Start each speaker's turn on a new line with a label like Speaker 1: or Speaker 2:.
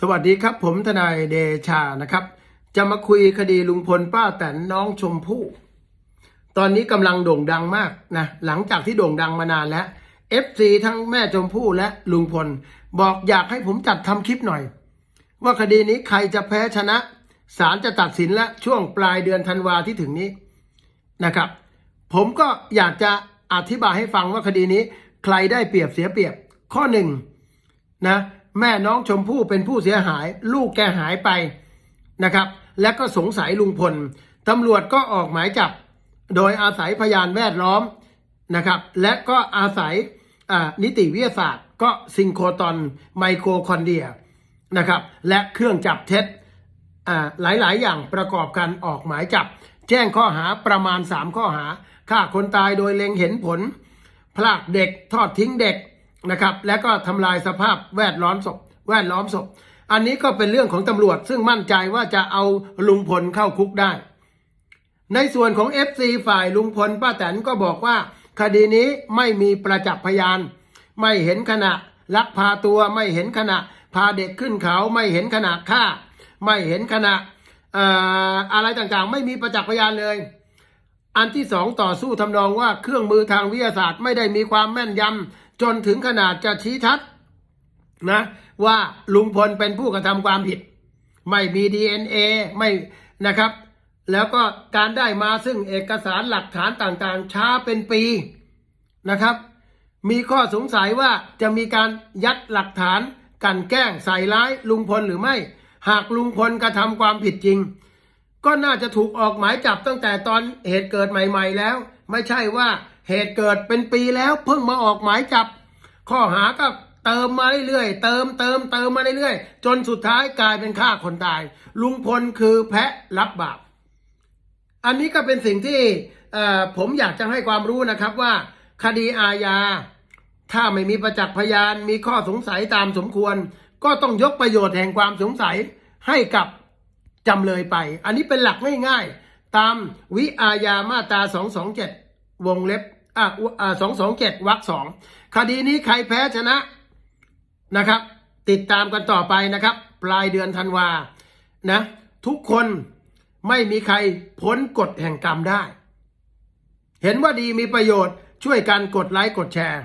Speaker 1: สวัสดีครับ ผมทนายเดชานะครับ จะมาคุยคดีลุงพลป้าแตนน้องชมพู่ ตอนนี้กำลังโด่งดังมากนะหลังจากที่โด่งดังมานานแล้ว FC ทั้งแม่ชมพู่และลุงพล บอกอยากให้ผมจัดทำคลิปหน่อย ว่าคดีนี้ใครจะแพ้ชนะศาลจะตัดสินและช่วงปลายเดือนธันวาที่ถึงนี้นะครับ ผมก็อยากจะอธิบายให้ฟังว่าคดีนี้ ใครได้เปรียบเสียเปรียบข้อหนึ่งนะ แม่น้องชมพู่เป็นผู้เสียหาย ลูกแกหายไปนะครับ และก็สงสัยลุงพลตำรวจก็ออกหมายจับ โดยอาศัยพยานแวดล้อมนะครับ และก็อาศัยนิติวิทยาศาสตร์ ก็ซิงโครตอนไมโครคอนเดียนะครับ และเครื่องจับเท็จหลาย ๆ อย่างประกอบกันออกหมายจับ แจ้งข้อหาประมาณ 3 ข้อหาฆ่าคนตายโดยเล็งเห็นผล พลากเด็กทอดทิ้งเด็ก นะครับ และก็ทำลายสภาพแวดล้อมศพ แวดล้อมศพ อันนี้ก็เป็นเรื่องของตำรวจ ซึ่งมั่นใจว่าจะเอาลุงพลเข้าคุกได้ ในส่วนของ FC ฝ่ายลุงพลป้าแตนก็บอกว่า คดีนี้ไม่มีประจักษ์พยาน ไม่เห็นขณะลักพาตัวไม่เห็นขณะ พาเด็กขึ้นเขาไม่เห็นขณะฆ่า ไม่เห็นขณะอออะไรต่างๆ ไม่มีประจักษ์พยานเลย อันที่สองต่อสู้ทำนองว่าเครื่องมือทางวิทยาศาสตร์ไม่ได้มีความแม่นยำ จนถึงขนาดจะชี้ชัดนะว่าลุงพลเป็นผู้กระทำความผิด ไม่มี DNA ไม่นะครับ แล้วก็การได้มาซึ่งเอกสารหลักฐานต่างๆ ช้าเป็นปีนะครับ มีข้อสงสัยว่าจะมีการยัดหลักฐานกันแกล้งใส่ร้ายลุงพลหรือไม่ หากลุงพลกระทำความผิดจริง ก็น่าจะถูกออกหมายจับตั้งแต่ตอนเหตุเกิดใหม่ ๆ แล้ว ไม่ใช่ว่า เหตุเกิดเป็นปีแล้วเพิ่งมาออกหมายจับ ข้อหาก็เติมมาเรื่อยๆ เติมเติมเติมมาเรื่อยๆ จนสุดท้ายกลายเป็นฆ่าคนตาย ลุงพลคือแพะรับบาป อันนี้ก็เป็นสิ่งที่ผมอยากจะให้ความรู้นะครับว่า คดีอาญา ถ้าไม่มีประจักษ์พยานมีข้อสงสัยตามสมควร ก็ต้องยกประโยชน์แห่งความสงสัยให้กับจำเลยไป อันนี้เป็นหลักง่ายๆ ตามวิอาญามาตรา227 วงเล็บ อ่าอ่า227วรรคสองคดีนี้ใครแพ้ชนะนะครับ ติดตามกันต่อไปนะครับ ปลายเดือนธันวานะทุกคนไม่มีใครพ้นกฎแห่งกรรมได้ เห็นว่าดีมีประโยชน์ช่วยกันกดไลค์กดแชร์